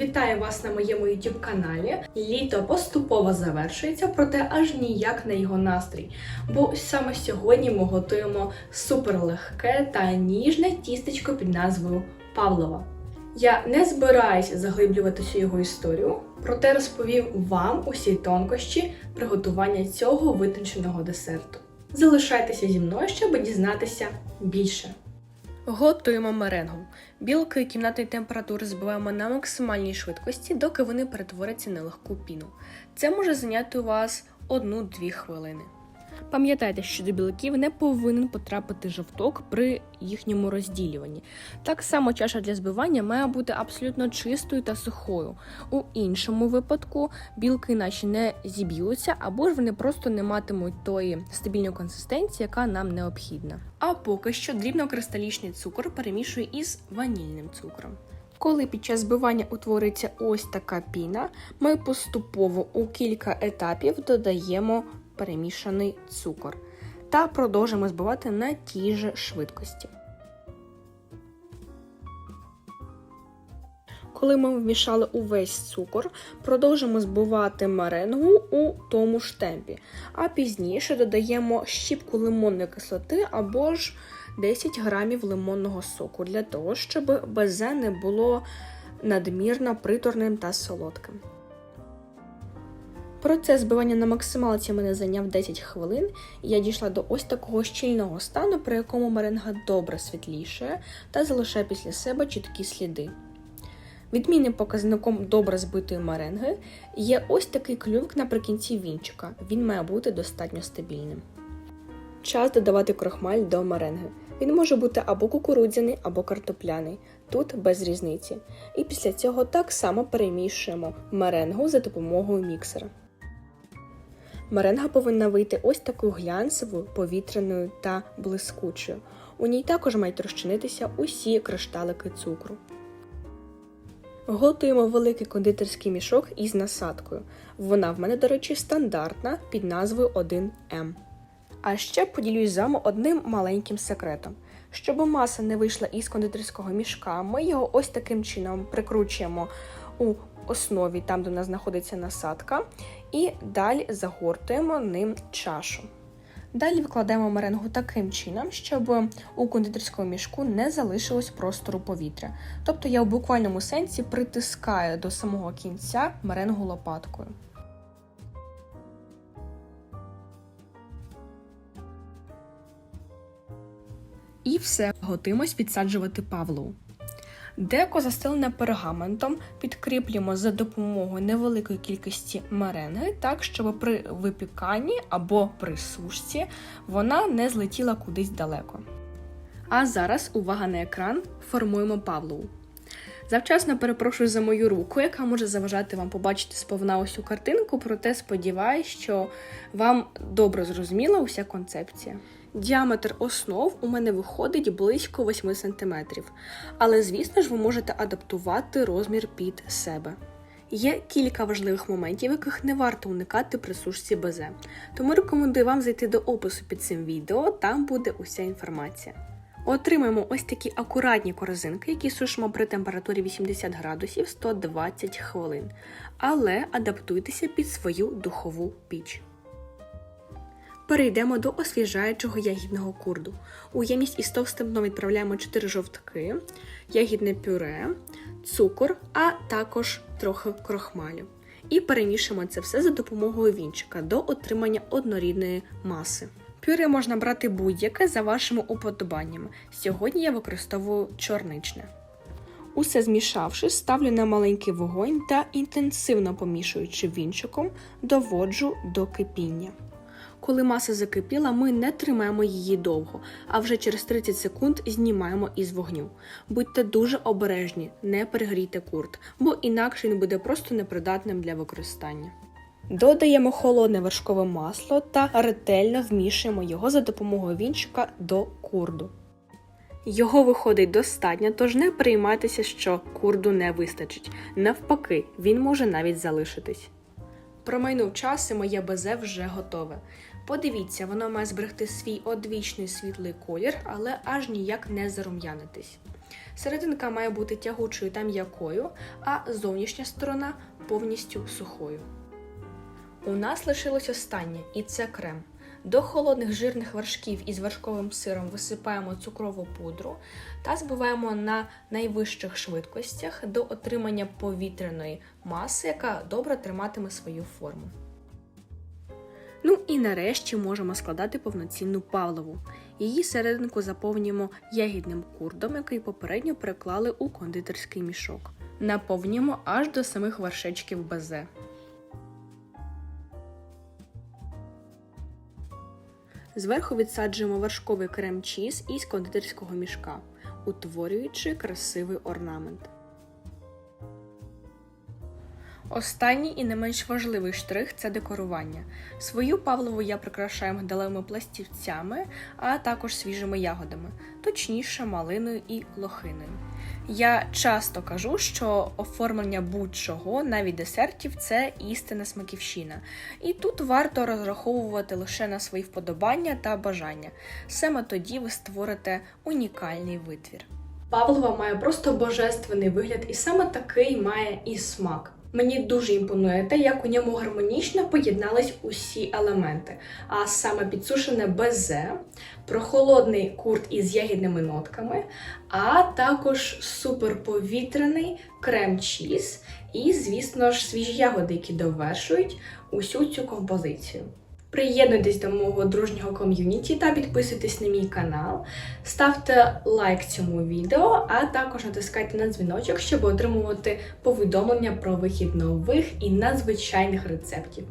Вітаю вас на моєму youtube каналі. Літо поступово завершується, проте аж ніяк не його настрій. Бо саме сьогодні ми готуємо суперлегке та ніжне тістечко під назвою Павлова. Я не збираюся заглиблюватися у його історію, проте розповім вам усі тонкощі приготування цього витонченого десерту. Залишайтеся зі мною, щоб дізнатися більше. Готуємо меренгу. Білки кімнатної температури збиваємо на максимальній швидкості, доки вони перетворяться на легку піну. Це може зайняти у вас 1-2 хвилини. Пам'ятайте, що до білків не повинен потрапити жовток при їхньому розділюванні. Так само чаша для збивання має бути абсолютно чистою та сухою. У іншому випадку білки наші не зіб'ються, або ж вони просто не матимуть тої стабільної консистенції, яка нам необхідна. А поки що дрібнокристалічний цукор перемішую із ванільним цукром. Коли під час збивання утвориться ось така піна, ми поступово у кілька етапів додаємо перемішаний цукор та продовжимо збивати на тій же швидкості. Коли ми вмішали увесь цукор, продовжимо збивати меренгу у тому ж темпі, а пізніше додаємо щіпку лимонної кислоти або ж 10 грамів лимонного соку для того, щоб безе не було надмірно приторним та солодким. Процес збивання на максималці мене зайняв 10 хвилин, і я дійшла до ось такого щільного стану, при якому меренга добре світлішає та залишає після себе чіткі сліди. Відмінним показником добре збитої меренги є ось такий клювик наприкінці вінчика. Він має бути достатньо стабільним. Час додавати крохмаль до меренги. Він може бути або кукурудзяний, або картопляний. Тут без різниці. І після цього так само перемішуємо меренгу за допомогою міксера. Меренга повинна вийти ось такою глянцевою, повітряною та блискучою. У ній також мають розчинитися усі кришталики цукру. Готуємо великий кондитерський мішок із насадкою. Вона в мене, до речі, стандартна під назвою 1М. А ще поділюсь з вами одним маленьким секретом. Щоб маса не вийшла із кондитерського мішка, ми його ось таким чином прикручуємо у основі, там де у нас знаходиться насадка, і далі загортуємо ним чашу. Далі викладаємо меренгу таким чином, щоб у кондитерському мішку не залишилось простору повітря. Тобто я в буквальному сенсі притискаю до самого кінця меренгу лопаткою. І все, готуємось підсаджувати Павлу. Деко застелене пергаментом підкріплюємо за допомогою невеликої кількості меренги, так щоб при випіканні або при сушці вона не злетіла кудись далеко. А зараз увага на екран, формуємо Павлову. Завчасно перепрошую за мою руку, яка може заважати вам побачити сповна ось цю картинку, проте сподіваюся, що вам добре зрозуміла уся концепція. Діаметр основ у мене виходить близько 8 см, але, звісно ж, ви можете адаптувати розмір під себе. Є кілька важливих моментів, яких не варто уникати при сушці безе, тому рекомендую вам зайти до опису під цим відео, там буде уся інформація. Отримаємо ось такі акуратні корзинки, які сушимо при температурі 80 градусів 120 хвилин, але адаптуйтеся під свою духову піч. Перейдемо до освіжаючого ягідного курду. У ємність із товстим дном відправляємо 4 жовтки, ягідне пюре, цукор, а також трохи крохмалю. І перемішуємо це все за допомогою вінчика до отримання однорідної маси. Пюре можна брати будь-яке за вашими уподобаннями. Сьогодні я використовую чорничне. Усе змішавши, ставлю на маленький вогонь та інтенсивно помішуючи вінчиком, доводжу до кипіння. Коли маса закипіла, ми не тримаємо її довго, а вже через 30 секунд знімаємо із вогню. Будьте дуже обережні, не перегрійте курт, бо інакше він буде просто непридатним для використання. Додаємо холодне вершкове масло та ретельно вмішуємо його за допомогою вінчика до курду. Його виходить достатньо, тож не переймайтеся, що курду не вистачить. Навпаки, він може навіть залишитись. Промайнув час і моє безе вже готове. Подивіться, воно має зберегти свій одвічний світлий колір, але аж ніяк не зарум'янитись. Серединка має бути тягучою та м'якою, а зовнішня сторона повністю сухою. У нас лишилось останнє, і це крем. До холодних жирних вершків із вершковим сиром висипаємо цукрову пудру та збиваємо на найвищих швидкостях до отримання повітряної маси, яка добре триматиме свою форму. Ну і нарешті можемо складати повноцінну павлову. Її серединку заповнюємо ягідним курдом, який попередньо переклали у кондитерський мішок. Наповнюємо аж до самих вершечків безе. Зверху відсаджуємо вершковий крем-чіз із кондитерського мішка, утворюючи красивий орнамент. Останній і не менш важливий штрих це декорування. Свою павлову я прикрашаю мигдалевими пластівцями, а також свіжими ягодами, точніше малиною і лохиною. Я часто кажу, що оформлення будь-чого, навіть десертів, це істинна смаківщина. І тут варто розраховувати лише на свої вподобання та бажання. Саме тоді ви створите унікальний витвір. Павлова має просто божественний вигляд, і саме такий має і смак. Мені дуже імпонує те, як у ньому гармонічно поєднались усі елементи, а саме підсушене безе, прохолодний курт із ягідними нотками, а також суперповітряний крем-чіз і, звісно ж, свіжі ягоди, які довершують усю цю композицію. Приєднуйтесь до мого дружнього ком'юніті та підписуйтесь на мій канал. Ставте лайк цьому відео, а також натискайте на дзвіночок, щоб отримувати повідомлення про вихід нових і надзвичайних рецептів.